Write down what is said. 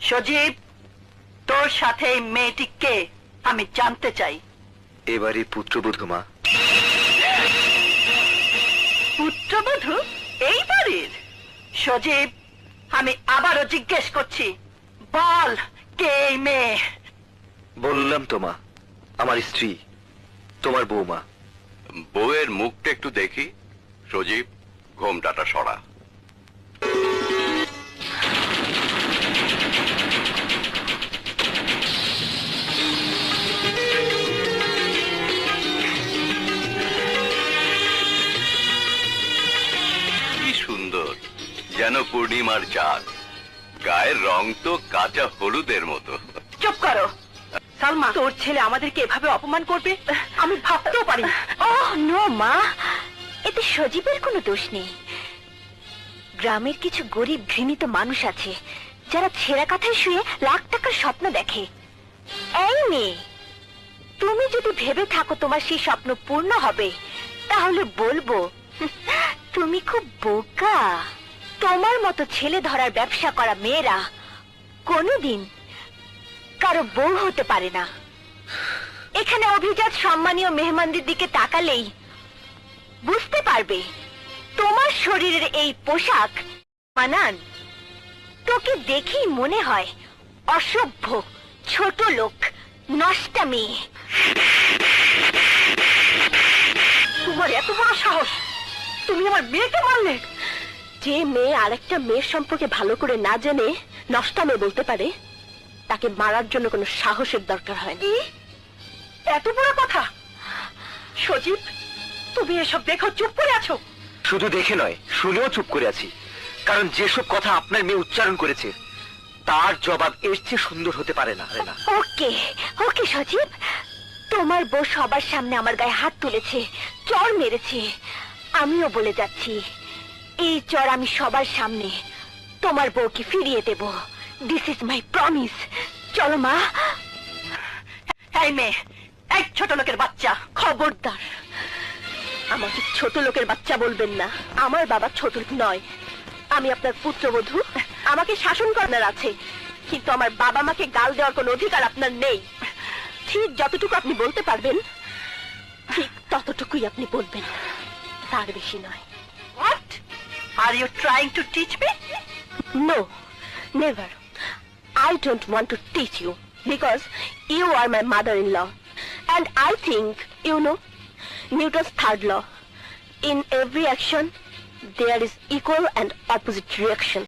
সজীব তোর সাথে এই মেয়েটি কে আমি জানতে চাই। এবারে পুত্রবধূ মা। পুত্রবধূ? এই বাড়ির সজীব আমি আবারও জিজ্ঞেস করছি বল কে এই মেয়ে? বললাম তো মা আমার স্ত্রী তোমার বৌমা। বউয়ের মুখটা একটু দেখি। সজীব ঘোমটাটা সরা। যেন পূর্ণিমার চাঁদ। গায়ের রং তো কাঁচা হলুদের মতো। চুপ করো। সালমা তোর ছেলে আমাদেরকে এভাবে অপমান করবে? আমি ভাবতেও পারি ওহ নো মা। এতে সজীবের কোনো দোষ নেই। গ্রামের কিছু গরিব ঘৃণিত মানুষ আছে যারা ছেঁড়া কাঁথায় শুয়ে লাখ টাকার স্বপ্ন দেখে। এই মেয়ে তুমি যদি ভেবে থাকো তোমার সেই স্বপ্ন পূর্ণ হবে তাহলে বলব তুমি খুব বোকা। তোমার মতো ছেলে ধরার ব্যবসা করা মেয়েরা কোনোদিন কারও বউ হতে পারে না। এখানে অভিজাত সম্মানীয় মেহমানদের দিকে তাকালেই বুঝতে পারবে তোমার শরীরের এই পোশাক মানান। তোকে দেখেই মনে হয় অসভ্য, ছোট লোক, নষ্টা মেয়ে। তোমার এত বড় সাহস, তুমি আমার মেয়েকে মারলে? যে মেয়ে আরেকটা মেয়ের সম্পর্কে ভালো করে না জেনে নষ্টা মেয়ে বলতে পারে তাকে মারার জন্য কোনো সাহসের দরকার হয় না। এত বড় কথা? সজীব তুমি এসব দেখো চুপ করে আছো। শুধু দেখে নয় শুনেও চুপ করে আছি। কারণ যেসব কথা আপনার মেয়ে উচ্চারণ করেছে তার জবাব এর চেয়ে সুন্দর হতে পারে না। আরে না। ওকে ওকে সজীব তোমার বউ সবার সামনে আমার গায়ে হাত তুলেছে চর মেরেছে। আমিও বলে যাচ্ছি। এই চর আমি সবার সামনে। তোমার বউকে ফিরিয়ে দেব। দিস ইজ মাই প্রমিস চলো মা। এক ছোট লোকের বাচ্চা, খবরদার। আমাকে ছোট লোকের বাচ্চা বলবেন না। আমার বাবা ছোট নয়। আমি আপনার পুত্রবধূ। আমাকে শাসন করার আছে। কিন্তু আমার বাবা মাকে গাল দেওয়ার কোনো অধিকার আপনার নেই। ঠিক যতটুকু আপনি বলতে পারবেন, ঠিক ততটুকুই আপনি বলবেন। তার বেশি নয়। Are you trying to teach me? No, never. I don't want to teach you because you are my mother-in-law. And I think, you know, Newton's third law. In every action, there is equal and opposite reaction.